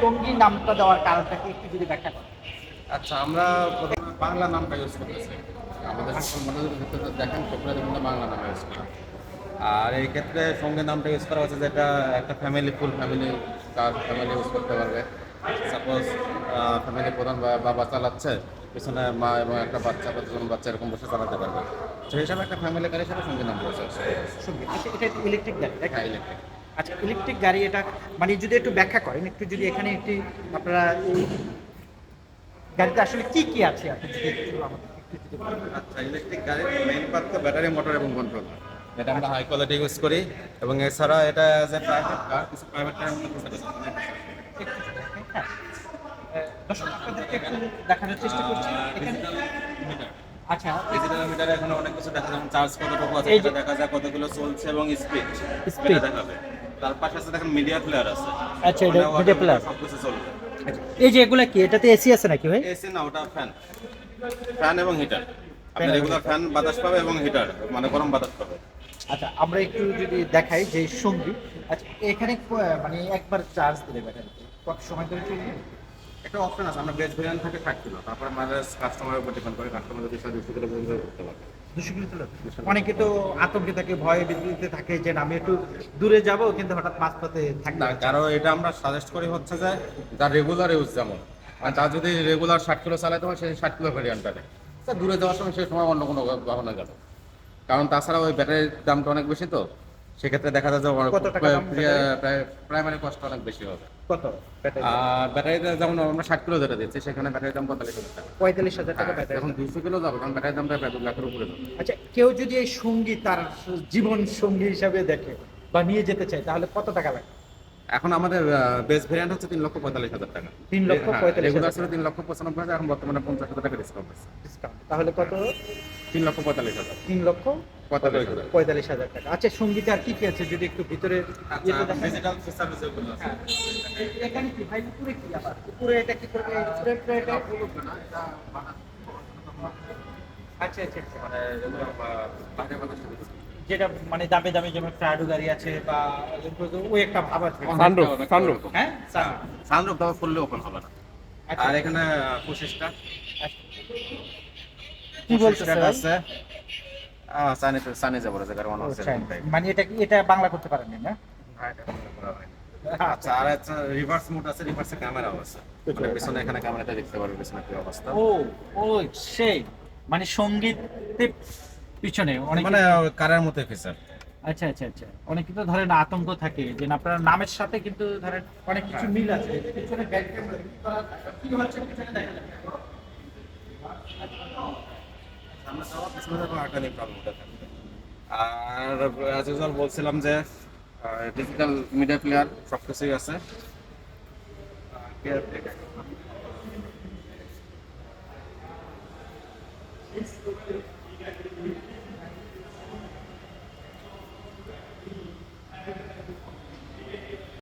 সঙ্গী নামটা দেওয়ার কারণটাকে একটু যদি ব্যাখ্যা করেন। আচ্ছা আমরা প্রথমে বাংলা নামটা ইউজ করতেছি। আমাদের সকল মনোযোগের ভিতরে দেখেন টোকরা দেখুন বাংলা নাম ইউজ করা। আর এই ক্ষেত্রে সঙ্গে নামটা ইউজ করা হচ্ছে যেটা একটা ফ্যামিলি ফুল ফ্যামিলি তার ফ্যামিলি ইউজ করতে পারবে। সাপোজ ফ্যামিলি প্রধান বাবা চালাচ্ছে পিছনে মা এবং একটা বাচ্চা বা দুজন বাচ্চা এরকম বসে চালাতে পারবে। সেই হিসাবে একটা ফ্যামিলি গাড়ি হিসাবে সঙ্গে নাম রয়েছে আচ্ছা এটা ইলেকট্রিক গাড়ি হ্যাঁ ইলেকট্রিক আচ্ছা ইলেকট্রিক গাড়ি এটা মানে যদি একটু ব্যাখ্যা করেন একটু যদি এখানে একটি আপনারা গাড়িতে আসলে কি কি আছে আপনি যদি একটু। আচ্ছা ইলেকট্রিক গাড়ির মেইন পার্ট তো ব্যাটারি মোটর এবং কন্ট্রোল এটা আমরা হাই কোয়ালিটি ইউজ করি এবং এছাড়া এটা প্রাইভেট কার কিছু প্রাইভেট কার একটু যদি দেখেন, হ্যাঁ। আহ, দর্শক আপনাদেরকে একটু দেখানোর চেষ্টা করছি। এখানে আচ্ছা। ডিজিটাল মিটারে এখন অনেক কিছু দেখা যায় চার্জ কতটুকু আছে দেখা যায় কতগুলো চলছে এবং স্পিড। দেখাবে। তার পাশে আছে দেখেন মিডিয়া প্লেয়ার আছে। আচ্ছা, এটা ওখানে media water player। সব কিছু চলবে। আচ্ছা, এই যে এগুলা কি? এটাতে এসি আছে নাকি ভাই? এসি না ওটা ফ্যান ফ্যান এবং হিটার আপনি রেগুলার ফ্যান বাতাস পাবে এবং হিটার মানে গরম বাতাস পাবে। আচ্ছা আমরা একটু যদি দেখাই যে সঙ্গী। আচ্ছা এখানে মানে একবার চার্জ দিলে ব্যাটারিতে কত সময় ধরে চলবে? একটা অপশন আছে আমরা বেজ ভেরিয়েন্ট থাকে কিলো তারপরে আমাদের কাস্টমারের উপর ডিপেন্ড করে কাস্টমার যদি দুশো করতে পারবে অনেকে তো আতঙ্কে থাকে ভয়ে বিদ্যুতে থাকে যে আমি একটু দূরে যাব কিন্তু হঠাৎ মাঝপথে না। কারণ এটা আমরা সাজেস্ট করি হচ্ছে যে যার রেগুলার ইউজ যেমন। আর তার যদি রেগুলার ষাট কিলো চালাতে হয় সেই ষাট কিলো ভ্যারিয়েন্ট নেয়। তা দূরে যাওয়ার সময় সেই সময় অন্য কোনো বাহনে গেল কারণ তাছাড়া ওই ব্যাটারির দামটা অনেক বেশি তো। সেক্ষেত্রে দেখা যায় যে প্রাইমারি কষ্ট অনেক বেশি হবে। কত ব্যাটারিতে যেমন আমরা ষাট কিলো যেটা দিচ্ছি সেখানে ব্যাটারির দাম পঁয়তাল্লিশ হাজার টাকা পঁয়তাল্লিশ হাজার টাকা ব্যাটারি। এখন দুশো কিলো যাবে কারণ ব্যাটারির দামটা প্রায় দু লাখের উপরে যাবে। আচ্ছা কেউ যদি এই সঙ্গী তার জীবন সঙ্গী হিসাবে দেখে বা নিয়ে যেতে চায় তাহলে কত টাকা লাগে? এখন আমাদের বেস ভ্যারিয়েন্ট হচ্ছে তিন লক্ষ পঁয়তাল্লিশ হাজার টাকা। তিন লক্ষ পঁয়তাল্লিশ হাজার তিন লক্ষ পঁচানব্বই হাজার এখন বর্তমানে পঞ্চাশ হাজার টাকা ডিসকাউন্ট আছে ডিসকাউন্ট তাহলে কত? তিন লক্ষ পঁয়তাল্লিশ হাজার। তিন লক্ষ পঁয়তাল্লিশ হাজার। পঁয়তাল্লিশ হাজার টাকা। আচ্ছা সঙ্গীতে আর কি কি আছে যদি একটু ভিতরে আছে। হ্যাঁ। এখানে কি ভাই উপরে কি আবার? উপরে এটা কি করবে? স্প্রে ট্রে এটা? আচ্ছা আচ্ছা আচ্ছা। মানে। যেটা মানে দামে দামে যেমন প্রাডো গাড়ি আছে বা ওই একটা ভাব আছে। হ্যাঁ। সানরুফ দাও ফুললে ওপেন হবে না। আচ্ছা। আর এখানে পঁচিশটা। কি বলতেছে সানি সানি যাব কারণ আছে মানে এটা কি এটা বাংলা করতে পারেননি না? আচ্ছা আর একটা রিভার্স মোড আছে রিভার্সে ক্যামেরাও আছে। মানে পিছনে এখানে ক্যামেরাটা দেখতে পারবে পিছনে কি অবস্থা? ও ও সেই মানে সঙ্গীতে পিছনে অনেক মানে কারের মতো ফিচার আচ্ছা আচ্ছা আচ্ছা। অনেক কিন্তু ধরেন আতঙ্ক থাকে যে আপনার নামের সাথে কিন্তু ধরেন অনেক কিছু মিল আছে। পিছনে ব্যাক ক্যামেরা কি হচ্ছে পিছনে দেখা যাবে আর অ্যাজ ইউজুয়াল বলছিলাম যে ডিজিটাল মিডিয়া প্লেয়ার সব কিছুই আছে।